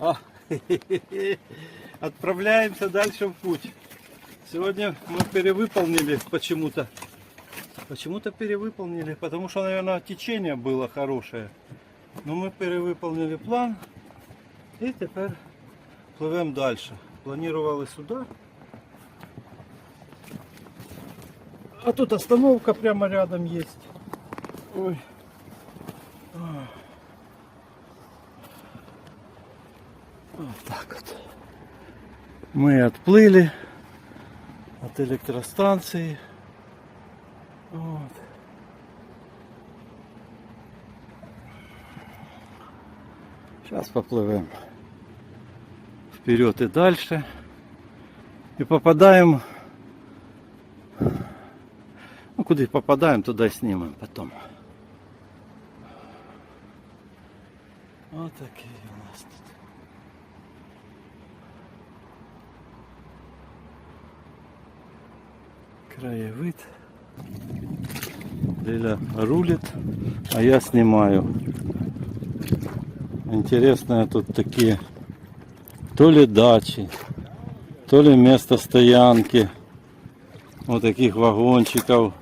А, Отправляемся дальше в путь. Сегодня мы перевыполнили почему-то. Почему-то перевыполнили, потому что, наверное, течение было хорошее. Но мы перевыполнили план и теперь плывем дальше. Планировали сюда. А тут остановка прямо рядом есть. Ой. Вот так вот. Мы отплыли от электростанции. Вот. Сейчас поплывем вперед и дальше. И попадаем... Ну, куда попадаем, туда и снимем потом. Вот такие краевид. Лиля рулит, а я снимаю. Интересные тут такие то ли дачи, то ли место стоянки. Вот таких вагончиков.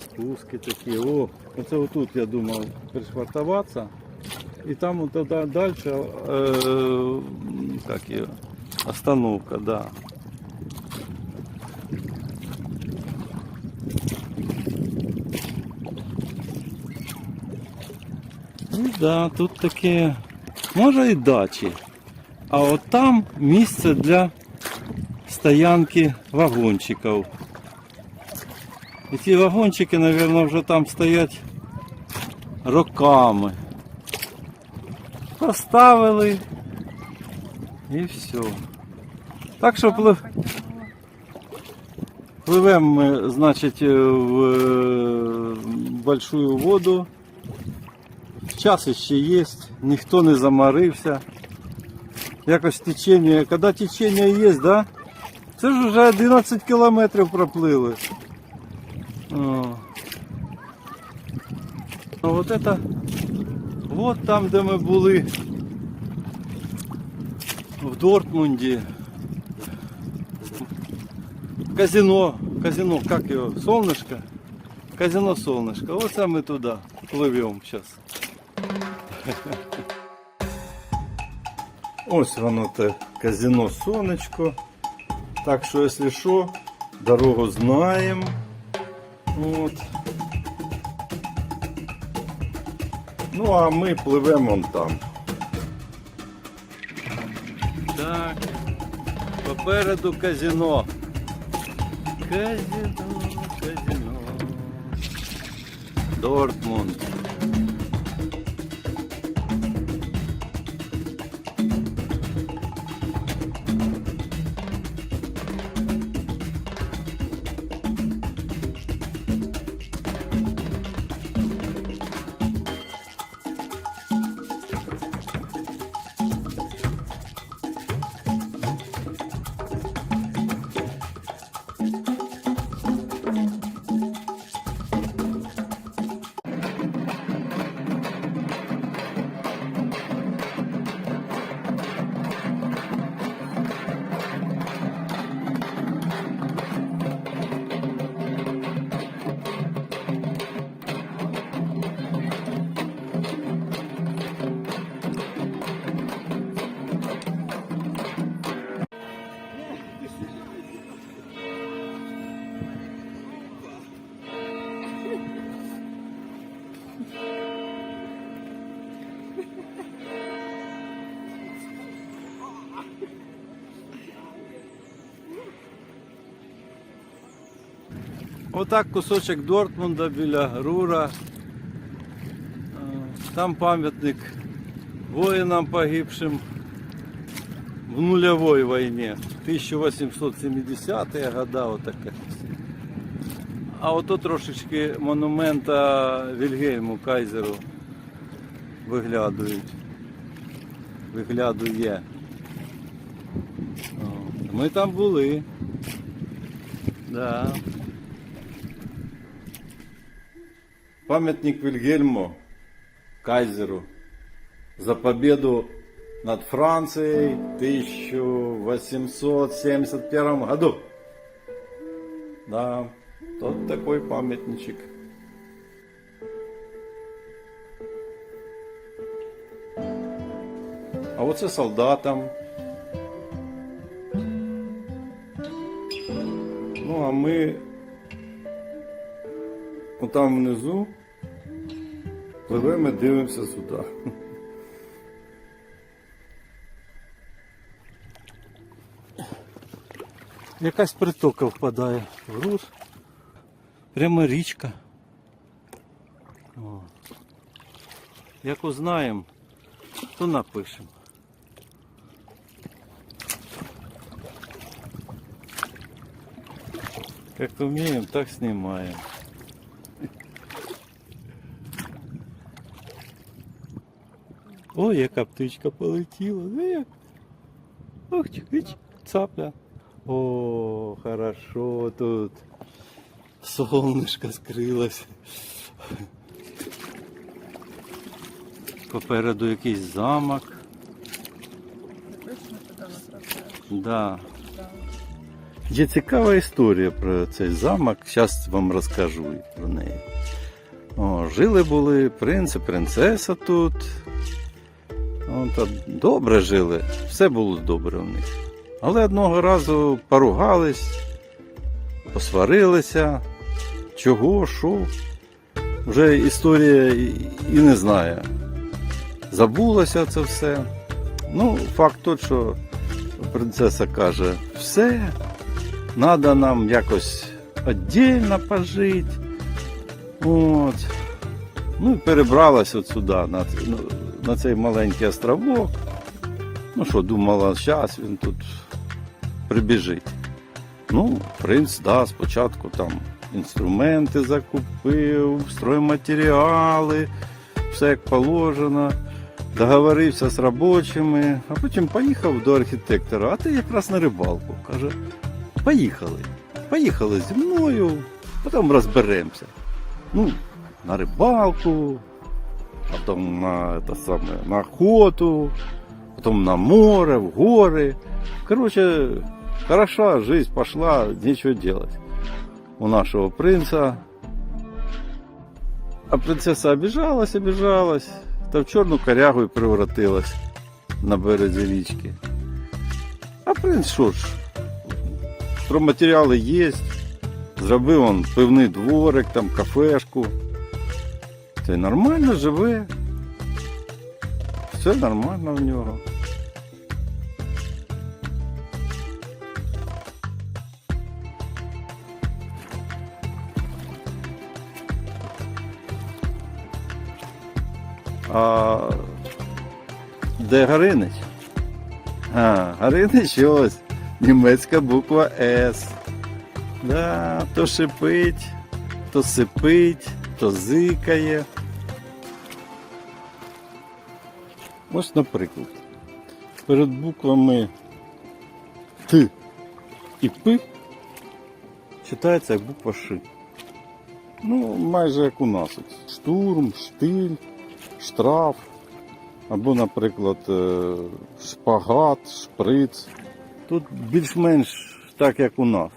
Спуски такі. О, оце отут я думав пришвартуватися. І там от туди далі е, як її, остановка, да. Ну да, тут таке, може і дачі. А от там місце для стоянки вагончиків. І ці вагончики, мабуть, вже там стоять роками. Поставили і все. Так що плив... пливемо ми, значить, в е, большую воду. Час ще є, ніхто не заморився. Якось течення, коли течення є, да? Це ж вже 11 кілометрів проплили. О. А вот это вот там, де ми були в Дортмунді. Казино, казино, как його? Солнышко? Казино Солнышко. Оце ми туди пливемо зараз. Ось воно те казино Сонечко. Так що, якщо що, дорогу знаємо. От. Ну, а ми пливемо вон там. Так. Попереду казино. Казино, казино. Дортмунд. Отак кусочок Дортмунда біля Рура. Е, Там пам'ятник воїнам погибшим в нульовой войне. 1870-е года отаке. А ото трошечки монумента Вільгельму Кайзеру виглядують. Виглядує. Ми там були. Да. Памятник Вильгельму Кайзеру за победу над Францией в 1871 году. Да, тот такой памятничек. А оце солдатам. Ну, а ми отам внизу пливемо і дивимося сюди. Якась притока впадає в груз. Прямо річка. О. Як узнаємо, то напишемо. Як вміємо, так знімаємо. Ой, яка птичка полетіла. Ну? Ох, цапля. О, хорошо тут. Солнышко скрилось. Попереду якийсь замок. Да. Є цікава історія про цей замок. Зараз вам розкажу про неї. О, жили були принц і принцеса тут. О, добре жили, все було добре у них. Але одного разу поругались, посварилися. Чого, що? Вже історія і- не знає. Забулося це все. Ну, факт тот, що принцеса каже, все, треба нам якось віддільно пожити. От. Ну і перебралась от сюди, на, ну, на цей маленький островок. Ну що, думала, зараз він тут прибіжить. Ну, принц, да, спочатку там інструменти закупив, стройматеріали, все як положено. Договорився з робочими, а потім поїхав до архітектора, а ти якраз на рибалку. Каже, поїхали. Поїхали зі мною, потім розберемося. Ну, на рибалку, потім на, це саме, на охоту, потом на море, в горы. Короче, хороша жизнь пошла, нечего делать у нашего принца. А принцесса обижалась, обижалась, та в чорну корягу і превратилась на березі річки. А принц що ж, стройматеріали є, зробив он пивний дворик, там кафешку. Це нормально живе. Все нормально в нього. А де Гаринич? А, Гаринич ось. Німецька буква С. Да, то шипить, то сипить, то зикає. Ось, наприклад, перед буквами Т і П читається як буква Ш. Ну, майже як у нас. Штурм, штиль, штраф. Або, наприклад, е, шпагат, шприц. Тут більш-менш так, як у нас.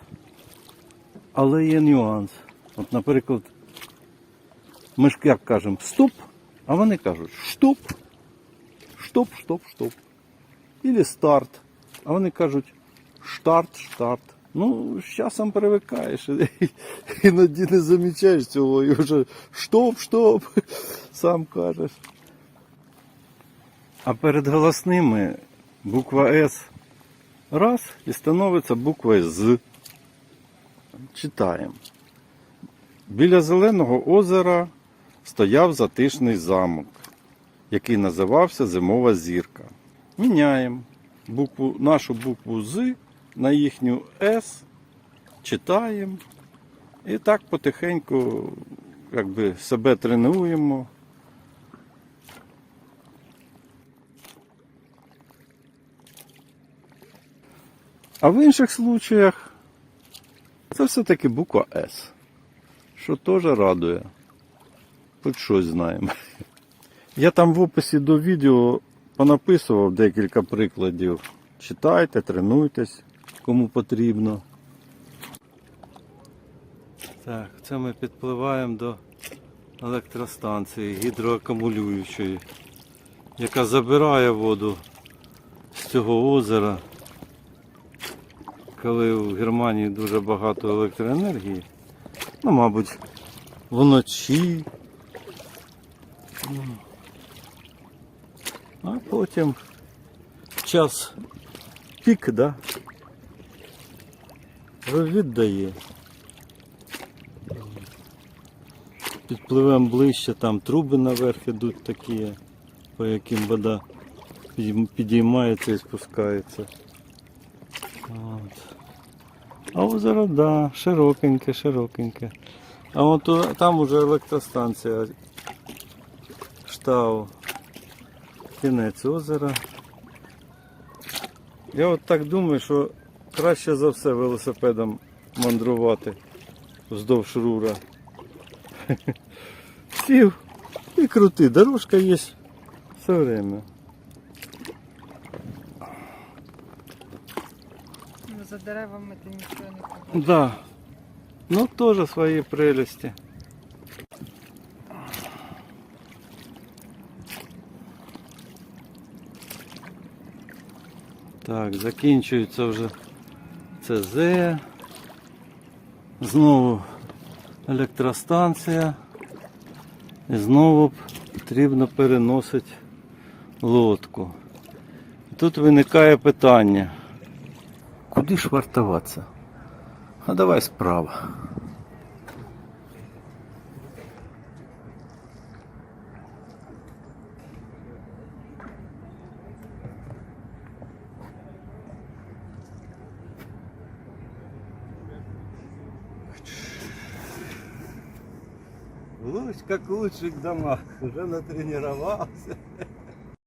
Але є нюанс. От, наприклад, ми ж як кажемо стоп, а вони кажуть штоп, штоп, штоп, штоп. Ілі старт. А вони кажуть штарт, штарт. Ну, з часом привикаєш. Іноді не замічаєш цього і вже штоп, штоп, сам кажеш. А перед голосними буква С раз і становиться буквою З. Читаємо. Біля зеленого озера стояв затишний замок, який називався Зимова зірка. Міняємо букву, нашу букву З на їхню С, читаємо. І так потихеньку якби, себе тренуємо. А в інших случаях це все-таки буква С, що теж радує. Хоч щось знаємо. Я там в описі до відео понаписував декілька прикладів. Читайте, тренуйтесь, кому потрібно. Так, це ми підпливаємо до електростанції гідроакумулюючої, яка забирає воду з цього озера. Коли в Германії дуже багато електроенергії, ну, мабуть, вночі. А потім час пік, да, віддає. Підпливемо ближче, там труби наверх ідуть такі, по яким вода підіймається і спускається. От. А озеро, да, широкеньке, широкеньке. А от там уже електростанція штау. Кінець озера. Я от так думаю, що краще за все велосипедом мандрувати вздовж рура. Сів і крути. Дорожка є все время. Ну, за деревами ти нічого не побачиш. Да. Ну, тоже свои прелести. Так, закінчується вже ЦЗ. Знову електростанція. І знову потрібно переносити лодку. Тут виникає питання. Куди ж вартуватися? А давай справа. Как лучше к домах. Уже натренировался.